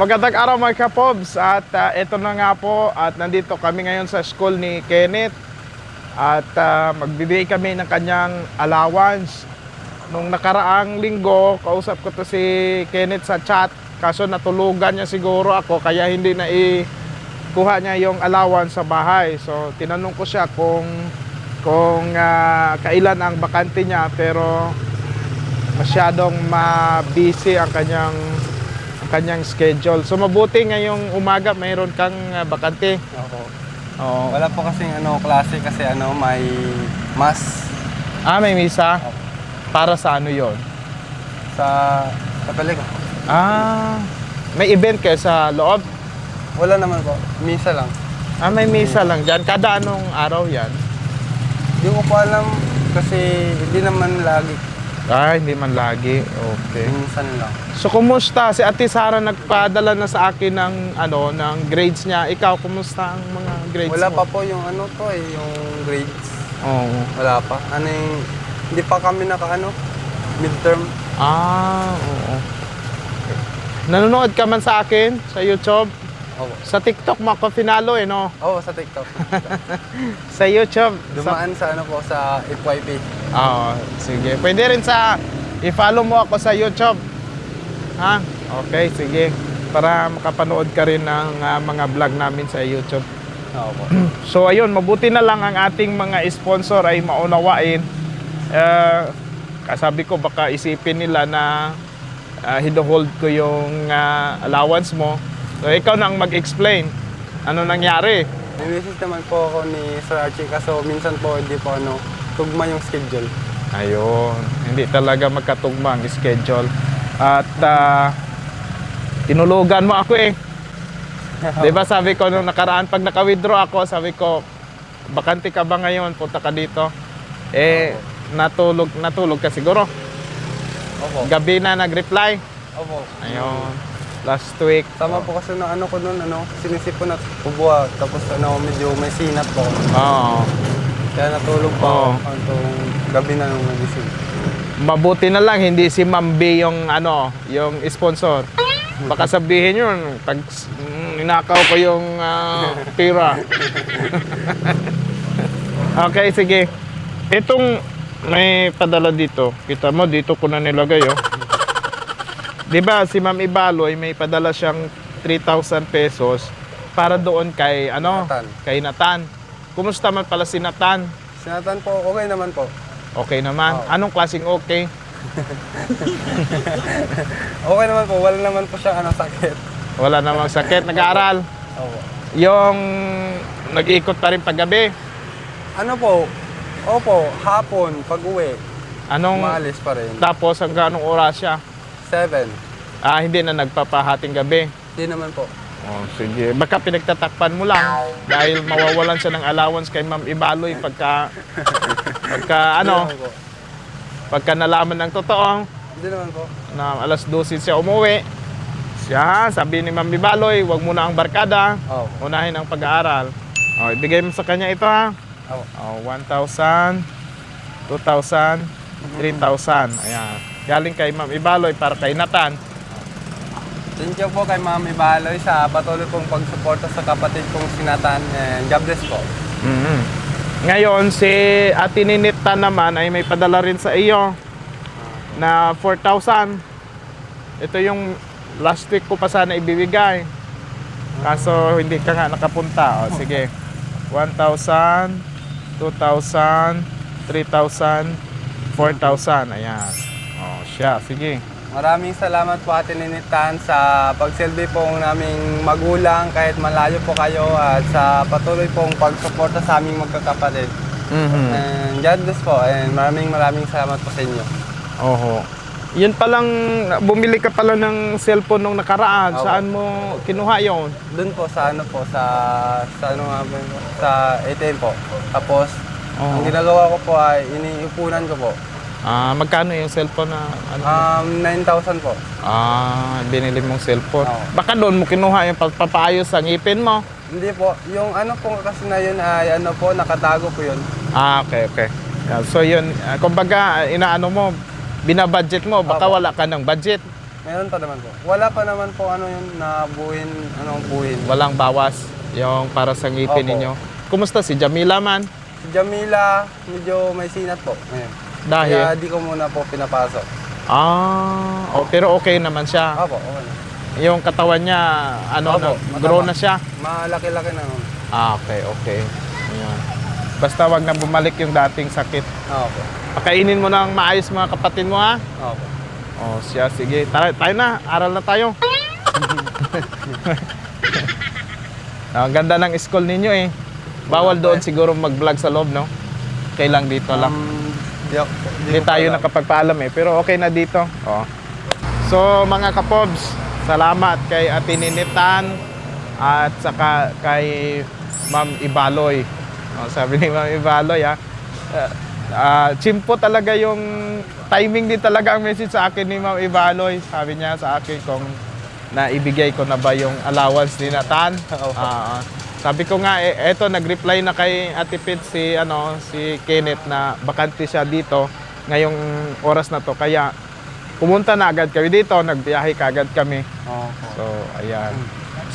magandang araw mga kapobs at ah, ito na nga po at nandito kami ngayon sa school ni Kenneth at ah, magbibigay kami ng kanyang allowance. Nung nakaraang linggo, kausap ko to si Kenneth sa chat kaso natulugan niya siguro ako kaya hindi na kuha niya yung allowance sa bahay. So tinanong ko siya kung kung ah, kailan ang bakante niya pero masyadong ma-busy ang kanyang ang kanyang schedule. So mabuti ngayong umaga mayroon kang ah, bakante. Opo. Oo. Wala po kasing ano, klase kasi ano, may mass Ah, may misa? Para sa ano yon? sa Katoliko. Ah, may event kayo sa loob? Wala naman po. Misa lang. Ah, may misa lang dyan. Kada anong araw yan? Hindi ko po alam kasi hindi naman lagi. Ah, hindi man lagi. Okay. Minsan lang. So, kumusta? Si Ate Sara nagpadala na sa akin ng, ano, ng grades niya. Ikaw, kumusta ang mga grades Wala mo? pa po yung ano to eh, yung grades. Oo. Wala pa. Ano yung, hindi pa kami naka ano, midterm. Ah, oo. Nanonood ka man sa akin sa YouTube? Opo. Sa TikTok mo ako finalo eh, no? Oo, sa TikTok. Sa YouTube. Sa, Dumaan sa ano po, sa FYP. Oo, sige. Pwede rin sa, i-follow mo ako sa YouTube. Ha? Okay, sige. Para makapanood ka rin ng ah, mga vlog namin sa YouTube. Oo po. So ayun, mabuti na lang ang ating mga sponsor ay maunawain. Eh, kasabi ko baka isipin nila na uh, hinuhold ko yung ah, allowance mo. So ikaw na ang mag-explain. Ano nangyari? May message naman po ako ni Sir Archie kaso minsan po hindi po ano, tugma yung schedule. Ayun, hindi talaga magkatugma ang schedule. At ah, tinulugan mo ako eh. 'Di ba sabi ko nung nakaraan pag naka-withdraw ako, sabi ko bakante ka ba ngayon? Punta ka dito. Eh natulog natulog ka siguro. Opo. Gabi na nag-reply. Opo. Ayun. Last week. Tama po kasi na ano ko noon, ano, sinisipon at ubuwa. Tapos ano, medyo may sinat po. Oo. Kaya natulog po Oo. ako hanggang gabi na nung nagising. Mabuti na lang hindi si Ma'am B yung ano, yung sponsor. Baka sabihin yun, pag mm, inakaw ko yung ah, pira. okay, sige. Itong may padala dito. Kita mo, dito ko na nilagay, oh. Di ba si Ma'am Ibaloy may padala siyang 3,000 pesos para doon kay ano, Nathan. kay Natan. Kumusta man pala si Natan? Sinatan po, okay naman po. Okay naman. Oo. Anong klaseng okay? Okay naman po, wala naman po siyang ano, sakit. Wala namang sakit. Nag-aaral. Opo. Yung nag-iikot pa rin paggabi. Ano po, opo, hapon, pag uwi, Anong umalis pa rin. tapos hanggang anong oras siya? Seven. Ah, hindi na nagpapahating gabi. Hindi naman po. Oh, sige. Baka pinagtatakpan mo lang dahil mawawalan siya ng allowance kay Ma'am Ibaloy pagka pagka ano, pagka nalaman ng totoo Hindi naman po. na alas 12 siya umuwi. Siya, sabi ni Ma'am Ibaloy, wag muna ang barkada, Opo. unahin ang pag-aaral. Oh, ibigay mo sa kanya ito ha. Opo. Oh, 1,000, 2,000, 3,000. Ayan. Galing kay Ma'am Ibaloy para kay Nathan. Thank you po kay Mami Baloy sa patuloy pong pagsuporta sa kapatid kong sinatan. And God bless po. Mhm. Ngayon, si Ate Ninita naman ay may padala rin sa iyo na 4,000. Ito yung last week ko pa sana ibibigay. Kaso hindi ka nga nakapunta. O sige. 1,000, 2,000, 3,000, 4,000. Ayan. O siya. Sige. Maraming salamat po Ate Ninitan sa pagsilbi pong naming magulang kahit malayo po kayo at sa patuloy pong pagsuporta sa aming magkakapatid. Mhm. And God bless po and maraming maraming salamat po sa inyo. Oho. Yun palang, bumili ka pala ng cellphone nung nakaraan. Oo. Saan mo kinuha yon? Doon po sa ano po sa sa ano nga po? sa ATM po. Tapos ang Oo. ginagawa ko po ay iniipunan ko po. Ah, magkano yung cellphone na ano? Um 9,000 po. Ah, binili mong cellphone. Oo. Baka doon mo kinuha yung papaayos sa ngipin mo. Hindi po, yung ano po kasi na yun ay ano po nakatago po yun. Ah, okay, okay. Yeah, so yun, ah, kumbaga, inaano mo, binabudget mo, baka Opo. wala ka ng budget. Meron pa naman po. Wala pa naman po ano yun na buhin, anong buhin. Walang bawas yung para sa ngipin Opo. ninyo. Kumusta si Jamila man? Si Jamila, medyo may sinat po. Ngayon. Dahil? Kaya di ko muna po pinapasok. Ah, oh, pero okay naman siya. Opo, okay na. Yung katawan niya, ano, Opo, na, grow na siya. Malaki-laki na. Ah, okay, okay. Ayan. Basta wag na bumalik yung dating sakit. Opo. Pakainin mo ng maayos mga kapatid mo ha. Opo. Oh, siya, sige. Tara, tayo na. Aral na tayo. Ah, Ang ganda ng school ninyo eh. Bawal doon siguro mag-vlog sa loob, no? Kailang dito lang. Um, di, ako, Hindi ko tayo alam. nakapagpaalam eh, pero okay na dito. Oh. So mga kapobs, salamat kay Ate Ninitan at saka kay Ma'am Ibaloy. Oh, sabi ni Ma'am Ibaloy ah, uh, ah, chimpo talaga yung timing din talaga ang message sa akin ni Ma'am Ibaloy. Sabi niya sa akin kung naibigay ko na ba yung allowance ni Nathan. Oo. Ah. Sabi ko nga, eh, eto, nag-reply na kay Ate Pit si, ano, si Kenneth na bakante siya dito ngayong oras na to. Kaya pumunta na agad kami dito, nagbiyahe kagad kami. Opo. So, ayan.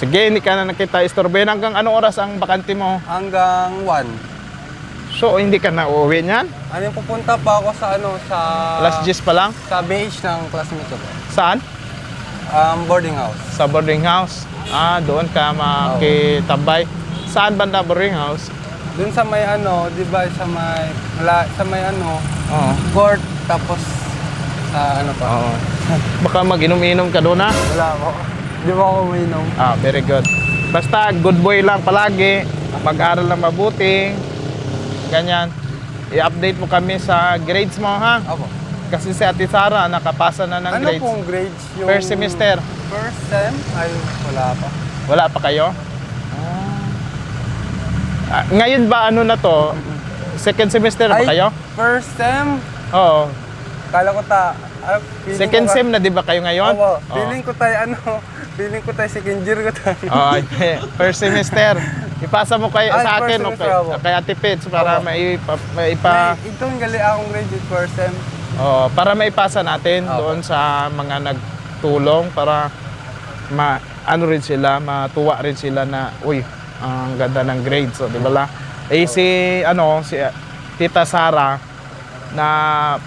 Sige, hindi ka na nakita istorbahin. Hanggang anong oras ang bakante mo? Hanggang 1. So, hindi ka na uuwi niyan? Ano yung pupunta pa ako sa ano sa Last G's pa lang? sa beach ng classmate ko. Saan? Um, boarding house. Sa boarding house. Ah, doon ka makitambay. Saan banda boarding house? Dun sa may ano, 'di ba, sa may mala, sa may ano, Oo. court tapos sa ano pa. Oo. Baka mag-inom-inom ka doon ha? Wala ako. Di ba ako uminom? Ah, very good. Basta good boy lang palagi. Mag-aral lang mabuti. Ganyan. I-update mo kami sa grades mo ha. Ako. Kasi si Ate Sara nakapasa na ng Ano grades. pong grades yung First semester. First sem? Ay, wala pa. Wala pa kayo? Ah, ngayon ba ano na to? Second semester ba Ay, kayo? First sem? Oo. Kala ko ta ah, Second ko, sem na 'di ba kayo ngayon? Oo. Oo. Feeling ko tayo ano, feeling ko tayo second year ko tayo. Oo, first semester. Ipasa mo kay Ay, sa akin o kay, kay Ate Pits para maipa, maipa May, itong gali akong grade with first sem. Oh, para maipasa natin Oo. doon sa mga nagtulong para ma ano rin sila, matuwa rin sila na uy, ang ganda ng grades, so, di ba la? Eh si ano, si uh, Tita Sara na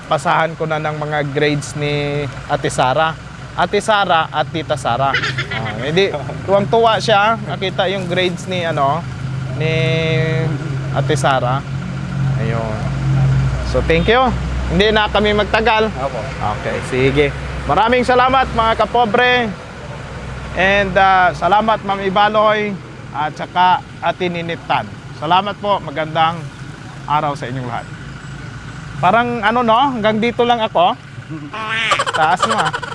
pasahan ko na ng mga grades ni Ate Sara. Ate Sara at Tita Sara. Ah, hindi tuwang-tuwa siya nakita yung grades ni ano ni Ate Sara. Ayun. So thank you. Hindi na kami magtagal. Ako. Okay, sige. Maraming salamat mga kapobre. And uh, salamat Ma'am Ibaloy at saka Ate Ninitan. Salamat po. Magandang araw sa inyong lahat. Parang ano no, hanggang dito lang ako. Taas mo ah.